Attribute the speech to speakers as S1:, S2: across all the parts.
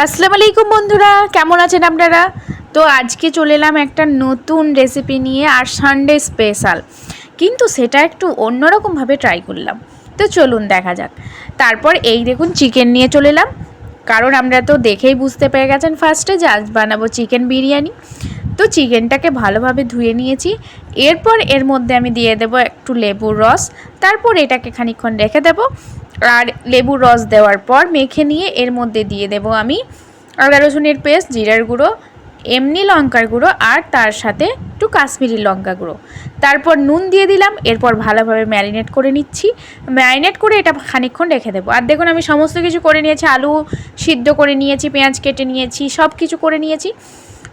S1: আসসালামু আলাইকুম বন্ধুরা, কেমন আছেন আপনারা? তো আজকে চলে এলাম একটা নতুন রেসিপি নিয়ে আর সানডে স্পেশাল কিন্তু সেটা একটু অন্যরকমভাবে ট্রাই করলাম। তো চলুন দেখা যাক। তারপর এই দেখুন চিকেন নিয়ে চলে এলাম। কারণ আমরা তো দেখেই বুঝতে পেরে গেছেন ফার্স্টে যে আজ বানাবো চিকেন বিরিয়ানি। তো চিকেনটাকে ভালোভাবে ধুয়ে নিয়েছি। এরপর এর মধ্যে আমি দিয়ে দেবো একটু লেবুর রস। তারপর এটাকে খানিকক্ষণ রেখে দেবো। আর লেবুর রস দেওয়ার পর মেখে নিয়ে এর মধ্যে দিয়ে দেবো আমি আদা রসুনের পেস্ট, জিরার গুঁড়ো, এমনি লঙ্কার গুঁড়ো আর তার সাথে একটু কাশ্মীরি লঙ্কা গুঁড়ো। তারপর নুন দিয়ে দিলাম, এরপর ভালোভাবে ম্যারিনেট করে নিচ্ছি। ম্যারিনেট করে এটা খানিকক্ষণ রেখে দেবো। আর দেখুন, আমি সমস্ত কিছু করে নিয়েছি, আলু সিদ্ধ করে নিয়েছি, পেঁয়াজ কেটে নিয়েছি সব কিছু করে নিয়েছি।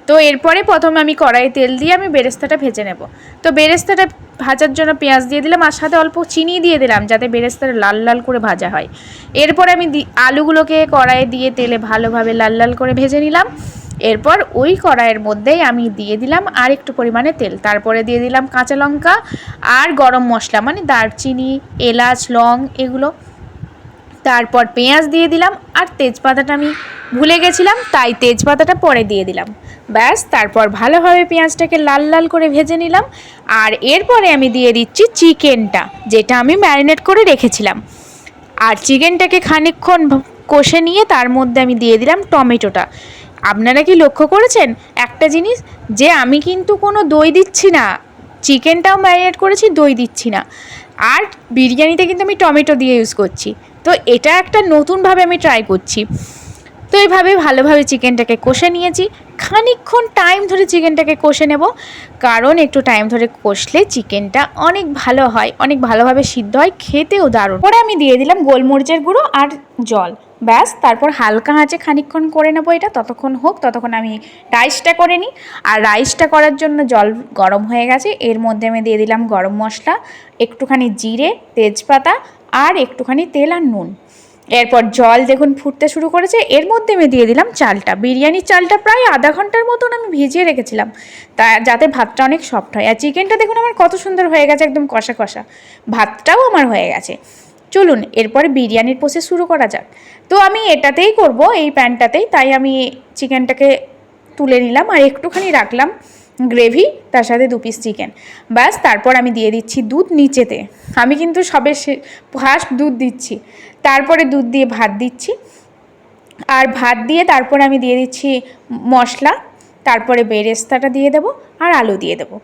S1: তো এরপরে প্রথমে আমি কড়াইয়ে তেল দিয়ে আমি বেরেস্তাটা ভেজে নেব। তো বেরেস্তাটা ভাজার জন্য পেঁয়াজ দিয়ে দিলাম আর সাথে অল্প চিনি দিয়ে দিলাম যাতে বেরেস্তাটা লাল লাল করে ভাজা হয়। এরপরে আমি আলুগুলোকে কড়াইয়ে দিয়ে তেলে ভালোভাবে লাল লাল করে ভেজে নিলাম। এরপর ওই কড়াইয়ের মধ্যেই আমি দিয়ে দিলাম আর একটু পরিমাণে তেল। তারপরে দিয়ে দিলাম কাঁচা লঙ্কা আর গরম মশলা মানে দারচিনি, এলাচ, লং, এগুলো। তারপর পেঁয়াজ দিয়ে দিলাম আর তেজপাতাটা আমি ভুলে গেছিলাম, তাই তেজপাতাটা পরে দিয়ে দিলাম। ব্যাস, তারপর ভালোভাবে পেঁয়াজটাকে লাল লাল করে ভেজে নিলাম আর এরপরে আমি দিয়ে দিচ্ছি চিকেনটা, যেটা আমি ম্যারিনেট করে রেখেছিলাম। আর চিকেনটাকে খানিকক্ষণ কষে নিয়ে তার মধ্যে আমি দিয়ে দিলাম টমেটোটা। আপনারা কি লক্ষ্য করেছেন? একটা জিনিস, যে আমি কিন্তু কোনো দই দিচ্ছি না, চিকেনটাও ম্যারিনেট করেছি, দই দিচ্ছি না। আর বিরিয়ানিতে কিন্তু আমি টমেটো দিয়ে ইউজ করছি। তো এটা একটা নতুনভাবে আমি ট্রাই করছি। তো এইভাবে ভালোভাবে চিকেনটাকে কষে নিয়েছি। খানিকক্ষণ টাইম ধরে চিকেনটাকে কষে নেব। কারণ একটু টাইম ধরে কষলে চিকেনটা অনেক ভালো হয়, অনেক ভালোভাবে সিদ্ধ হয়, খেতেও দারুণ। পরে আমি দিয়ে দিলাম গোলমরিচের গুঁড়ো আর জল। ব্যাস, তারপর হালকা আঁচে খানিকক্ষণ করে নেব এটা, ততক্ষণ হোক, ততক্ষণ আমি রাইসটা করে নিই। আর রাইসটা করার জন্য জল গরম হয়ে গেছে, এর মধ্যে আমি দিয়ে দিলাম গরম মশলা, একটুখানি জিরে, তেজপাতা আর একটুখানি তেল আর নুন। এরপর জল দেখুন ফুটতে শুরু করেছে, এর মধ্যে আমি দিয়ে দিলাম চালটা। বিরিয়ানির চালটা প্রায় আধা ঘণ্টার মতন আমি ভিজিয়ে রেখেছিলাম, তা যাতে ভাতটা অনেক সফট হয়। আর চিকেনটা দেখুন আমার কত সুন্দর হয়ে গেছে, একদম কষা কষা। ভাতটাও আমার হয়ে গেছে। চলুন, এরপরে বিরিয়ানির প্রসেস শুরু করা যাক। তো আমি এটাতেই করব, এই প্যানটাতেই, তাই আমি চিকেনটাকে তুলে নিলাম আর একটুখানি রাখলাম গ্রেভি, তার সাথে দু পিস চিকেন ব্যাস, তারপর আমি দিয়ে দিচ্ছি দুধ নিচেতে। আমি কিন্তু সবে ফার্স্ট দুধ দিচ্ছি। তারপরে দুধ দিয়ে ভাত দিচ্ছি। আর ভাত দিয়ে তারপরে আমি দিয়ে দিচ্ছি মশলা, তারপরে বেরেস্তাটা দিয়ে দেবো আর আলু দিয়ে দেবো।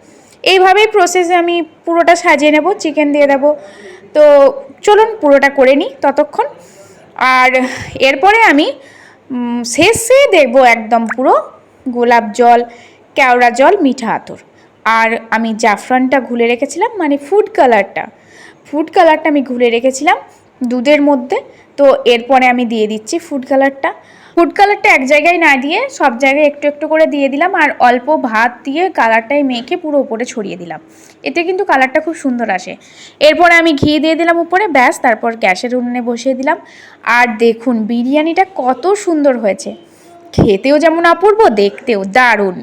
S1: এইভাবেই প্রসেসে আমি পুরোটা সাজিয়ে নেব চিকেন দিয়ে দেবো। তো চলুন পুরোটা করে নিই ততক্ষণ। আর এরপরে আমি শেষে দেবো একদম পুরো গোলাপ জল, কেওড়া জল, মিঠা আতর। আর আমি জাফরানটা ঘুলে রেখেছিলাম মানে ফুড কালারটা ফুড কালারটা আমি ঘুলে রেখেছিলাম দুধের মধ্যে। তো এরপরে আমি দিয়ে দিচ্ছি ফুড কালারটা ফুড কালারটা এক জায়গায় না দিয়ে সব জায়গায় একটু একটু করে দিয়ে দিলাম আর অল্প ভাত দিয়ে কালারটাই মেখে পুরো উপরে ছড়িয়ে দিলাম। এতে কিন্তু কালারটা খুব সুন্দর আসে। এরপরে আমি ঘি দিয়ে দিলাম উপরে, ব্যাস, তারপর গ্যাসের উনুনে বসিয়ে দিলাম। আর দেখুন, বিরিয়ানিটা কত সুন্দর হয়েছে। খেতেও যেমন অপূর্ব, দেখতেও দারুণ।